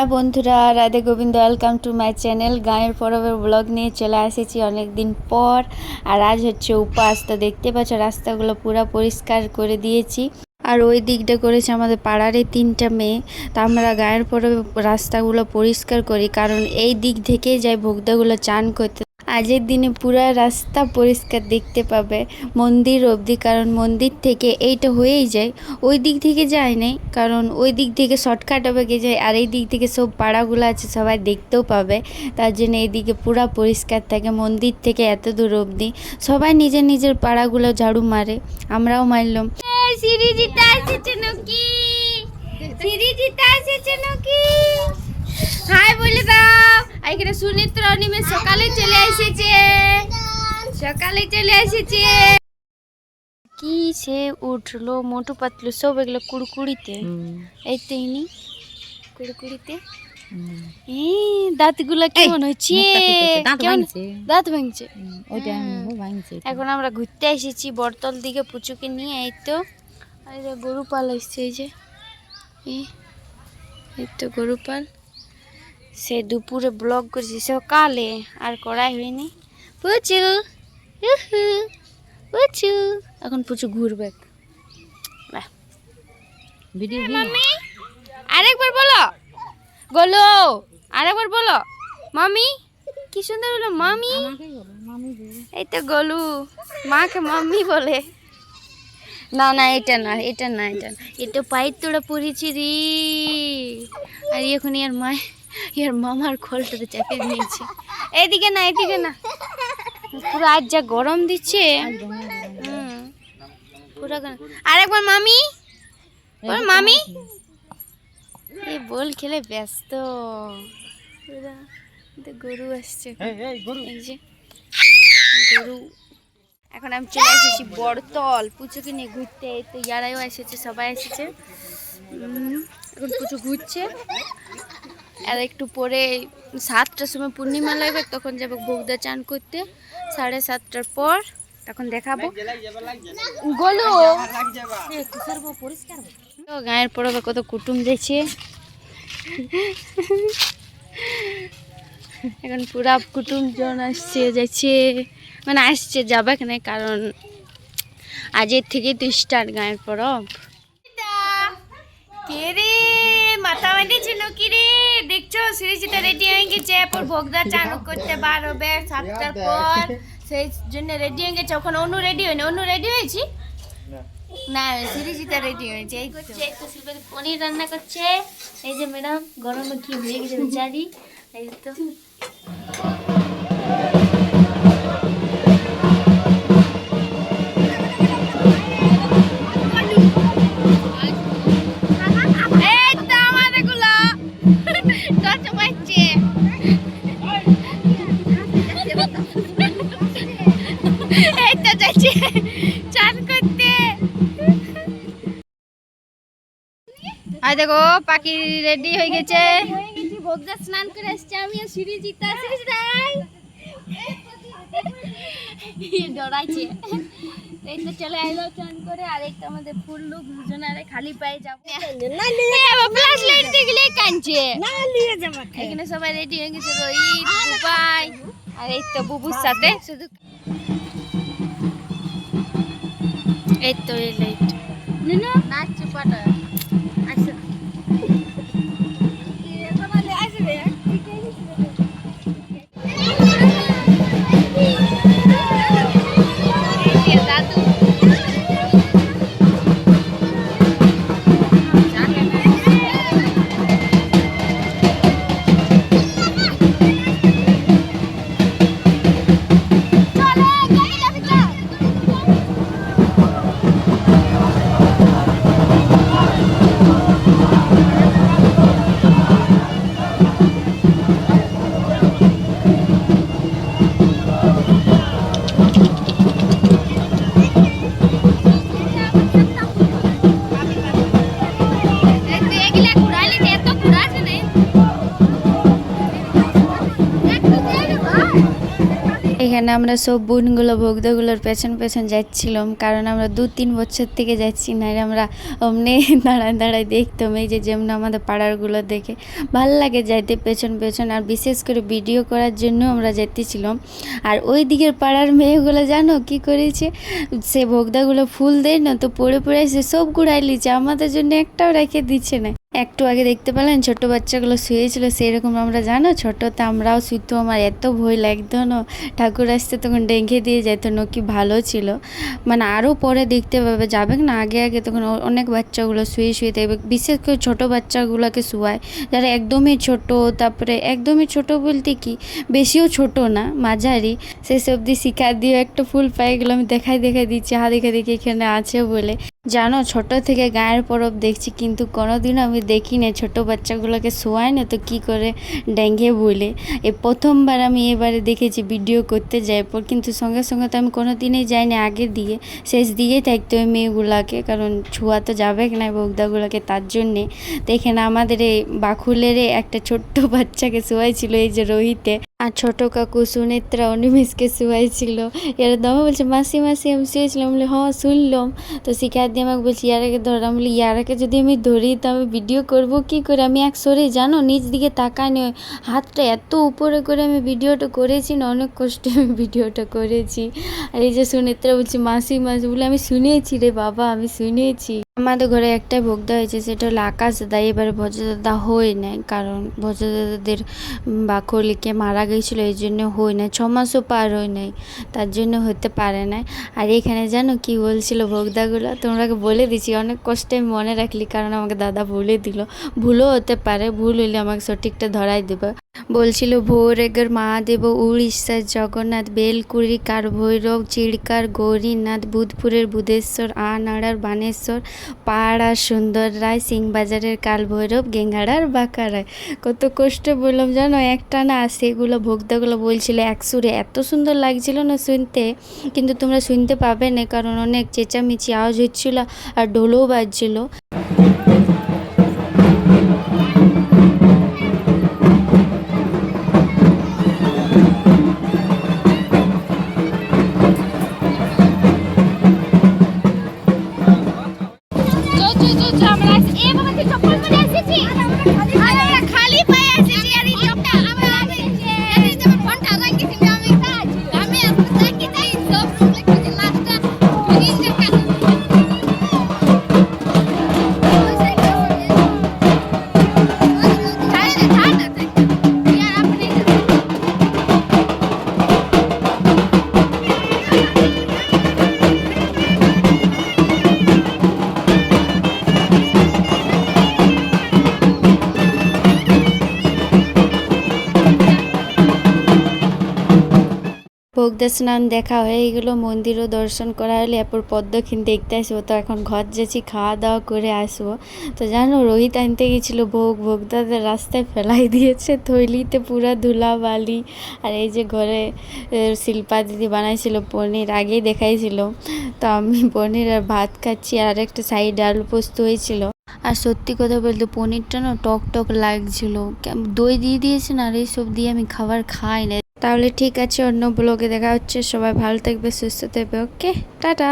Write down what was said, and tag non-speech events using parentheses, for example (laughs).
High বন্ধুরা, Radhe Gobinda welcome to my channel গাঁয়ের পরবের ব্লগ নিয়ে চলে এসেছি অনেক দিন পর। আর আজ হচ্ছে উপাস, তো দেখতে পাচ্ছ রাস্তাগুলো পুরো পরিষ্কার করে দিয়েছি। আর ওই দিকটা করেছে আমাদের পাড়ারে তিনটা মেয়ে। তা আমরা গায়ের পরে রাস্তাগুলো পরিষ্কার করি, কারণ এই দিক থেকেই যাই ভোগদাগুলো চান করতে। আজের দিনে পুরা রাস্তা পরিষ্কার দেখতে পাবে। মন্দির অবধি কারণ মন্দির থেকে এইটা হয়েই যায়। ওই দিক থেকে যায় নাই কারণ ওই দিক থেকে শর্টকাট হবে গিয়ে যায় আর এই দিক থেকে সব পাড়াগুলো আছে সবাই দেখতেও পাবে। তার জন্য এইদিকে পুরা পরিষ্কার থাকে মন্দির থেকে এত দূর অবধি। সবাই নিজের নিজের পাড়াগুলো ঝাড়ু মারে আমরাও মারলাম। সিরিজিতা এসেছে নাকি? সিরিজিতা এসেছে নাকি? হাই বলে দাও। আর এখানে সুনিত্র অনিমে সকালে চলে এসেছে। সকালে চলে এসেছে। কি সে উঠল মোটু পাতলু সব এগুলো কুড়কুড়িতে। এই তো ইনি কুড়কুড়িতে। দাঁতগুলো কেমন হচ্ছে দাঁত ভাঙছে। ওইটা হুম। ভাঙছে এখন আমরা ঘুরতে এসেছি বর্তল দিকে পুচুকে নিয়ে এই তো। আর এই যে গরু পাল এসছে এই যে। এই এই তো গরু পাল সে দুপুরে ব্লগ করেছি সকালে আর করাই হয়নি। পুচু পুচু এখন পুচু ঘুরবে। ভিডিও মাম্মি আরেকবার বলো। গোলো আরেকবার বলো। মামি কি সুন্দর বলো মামি এই তো গলু মাকে মাম্মি বলে। না না এটা না এটা না এটা না। এটা পায়ের তোড়া পড়েছি রে। আর এখন আর মা ইয়ার মামার খোলটাতে চাপিয়ে নিয়েছে এইদিকে না এদিকে না। পুরো আজ যা গরম দিচ্ছে। হুম। পুরো গরম। আরেকবার মামি। মামি। এই বল খেলে ব্যস্ত। গরু আসছে এই যে গরু। এখন আমি চলে এসেছি বড়তল। পুচুকে নিয়ে ঘুরতে। তো ইয়ারাও এসেছে সবাই এসেছে। এখন পুচু ঘুরছে। আর একটু পরে সাতটার সময় পূর্ণিমা লাগবে তখন যাব বৌদা চান করতে। সাড়ে সাতটার পর তখন দেখাবো। গোলু। তো গায়ের পড়বে কত কুটুম যাচ্ছে এখন পুরা কুটুম জন আসছে, যাচ্ছে। মানে আসছে, যাবে না কারণ আজের থেকে তো স্টার্ট গায়ের পরব। কে রে? মাথা বেঁধেছিল কি রে? দেখছ? সিরিজিতা রেডি হয়ে গেছে। এরপর ভোগদা চালু করতে বার হবে সাতটার পর। সেই জন্য রেডি হয়ে গেছে। ওখানে অনু রেডি হয়নি। অনু রেডি হয়েছি? না। সিরিজিতা রেডি হয়েছে। এই করছে একটু শিল্পের পনির রান্না করছে। এই যে ম্যাডাম গরমে কি হয়ে গেছে বেচারি এই তো। আর দেখো পাখি রেডি হয়ে গেছে ভোগদা স্নান করে এসছে আমি আর সিরিজিতা সিরিজিতাই ডরাইছে এই তো চলে আইলো চান করে আর একটা আমাদের ফুল লুক দুজন আরে খালি পায়ে যাব ফ্ল্যাশ লাইট দেখলে কাঁদছে এখানে সবাই রেডি হয়ে গেছে রোহিত উপায় আর এই তো বুবুর সাথে শুধু এই তো এই লাইট নাচছে পাটা আচ্ছা এখানে আমরা সব বোনগুলো ভোগদাগুলোর পেছন পেছন যাচ্ছিলাম, কারণ আমরা দু তিন বছর থেকে যাচ্ছি না। আমরা অমনি (laughs) দাঁড়ায় দাঁড়ায় দেখতাম, এই যে যেমন আমাদের পাড়ারগুলো দেখে। ভালো লাগে যাইতে পেছন পেছন, আর বিশেষ করে ভিডিও করার জন্য আমরা যেতেছিলাম আর ওই দিকের পাড়ার মেয়েগুলো জানো কি করেছে? সে ভোগদাগুলো ফুল দেয় না, তো পড়ে পড়ে সে সব গুড়াই লিছে আমাদের জন্য একটাও রেখে দিচ্ছে না। একটু আগে দেখতে পেলেন ছোট বাচ্চাগুলো শুয়েছিল, সেরকম আমরা জানো ছোটতে আমরাও শুইতো, আমার এত ভয় লাগতো না। ঠাকুর আসতে তখন ডেঙ্গে দিয়ে যেত না কি ভালো ছিল। মানে আরও পরে দেখতে পাবে, যাবে না আগে আগে তখন অনেক বাচ্চাগুলো শুয়ে শুয়ে দেখবে বিশেষ করে ছোটো বাচ্চাগুলোকে শুয়ায়, যারা একদমই ছোট, তারপরে একদমই ছোট বলতে কি, বেশিও ছোট না, মাঝারি। সেসব দিয়ে শিখা দিয়ে একটা ফুল পাই গেলো, আমি দেখাই দেখাই দিচ্ছি হা দেখে দেখে এখানে আছে বলে। জানো, ছোট থেকে গায়ের পরব দেখছি, কিন্তু কোনোদিনও আমি দেখি না ছোট বাচ্চাগুলোকে শোয়ায় না, তো কি করে ডেঙ্গে বলে। এ প্রথমবার আমি এবারে দেখেছি ভিডিও করতে যাই পর, কিন্তু সঙ্গে সঙ্গে তো আমি কোনো দিনই যাইনি আগে দিয়ে, শেষ দিয়েই থাকতে ওই মেয়েগুলোকে, কারণ ছুয়া তো যাবে না বৌদাগুলোকে তার জন্যে। তো এখানে আমাদের এই বাখুলের একটা ছোট্ট বাচ্চাকে শোয়াইছিল, এই যে রোহিতে আর ছোট কাকু সুনেত্রা অনিমেষকে শুয়াইছিল। এরা দমে বলছে, মাসি মাসি, আমি শুয়েছিলাম। বলে হ্যাঁ শুনলাম। তো শিখার দিয়ে আমাকে বলছি, ইয়ারাকে ধর। আমি বলি, ইয়ারাকে যদি আমি ধরি, তো আমি ভিডিও করব কি করে? আমি এক সরে, জানো, নিচ দিকে তাকায় নয় হাতটা এত উপরে করে আমি ভিডিওটা করেছি না, অনেক কষ্টে আমি ভিডিওটা করেছি। আর এই যে সুনেত্রা বলছি, মাসি মাসি, বলে, আমি শুনেছি রে বাবা, আমি শুনেছি। আমাদের ঘরে একটাই ভোগদা হয়েছে, সেটা হলো আকাশ দাদা। এবারে ভজদাদা হয় নাই, কারণ ভজদাদাদের বাকলিকে মারা গেছিল, এই জন্য হয় নাই ছ মাসও পার হয় নাই, তার জন্য হতে পারে না আর এখানে জানো কি বলছিল ভোগদাগুলো? তোমরাকে বলে দিছি অনেক কষ্টে মনে রাখলি, কারণ আমাকে দাদা বলে দিল। ভুলও হতে পারে, ভুল হইলে আমাকে সঠিকটা ধরাই দেবে। বলছিল, ভোরেগর মহাদেব, উড়িষ্যার জগন্নাথ, বেলকুড়ি কার ভৈরব চিড়কার গৌরীনাথ, বুধপুরের বুধেশ্বর, আনাড়ার বানেশ্বর পাড়ার সুন্দর রায়, সিংবাজারের কাল ভৈরব গেঙ্গাড়ার বাঁকা রায় কত কষ্ট বললাম, জানো? একটা না, সেগুলো ভোক্তাগুলো বলছিল, এক সুরে এত সুন্দর লাগছিল না শুনতে। কিন্তু তোমরা শুনতে পাবে না, কারণ অনেক চেঁচামেচি আওয়াজ হচ্ছিল আর ঢোলও বাজছিল। ভোগদা স্নান দেখা হয়ে গেলো, মন্দিরও দর্শন করা হলে, এরপর পদ্মক্ষিণ দেখতে আসব। তো এখন ঘর যাচ্ছি খাওয়া দাওয়া করে আসব। তো জানো, রোহিত আনতে গেছিল ভোগ ভোগ ভোগদাদের রাস্তায় ফেলাই দিয়েছে, থৈলিতে পুরা ধুলা বালি আর এই যে ঘরে শিল্পা দিদি বানাইছিল পনির, আগেই দেখাইছিল। তো আমি পনির আর ভাত খাচ্ছি, আর একটা সাইডে আলু পোস্ত হয়েছিল। আর সত্যি কথা বলতে, পনিরটা না টক টক লাগছিল দই দিয়ে দিয়েছে না, আর এইসব দিয়ে আমি খাবার খাই না। তাহলে ঠিক আছে অন্য ব্লগে দেখা হচ্ছে। সবাই ভালো থাকবে সুস্থ থাকবে ওকে টাটা!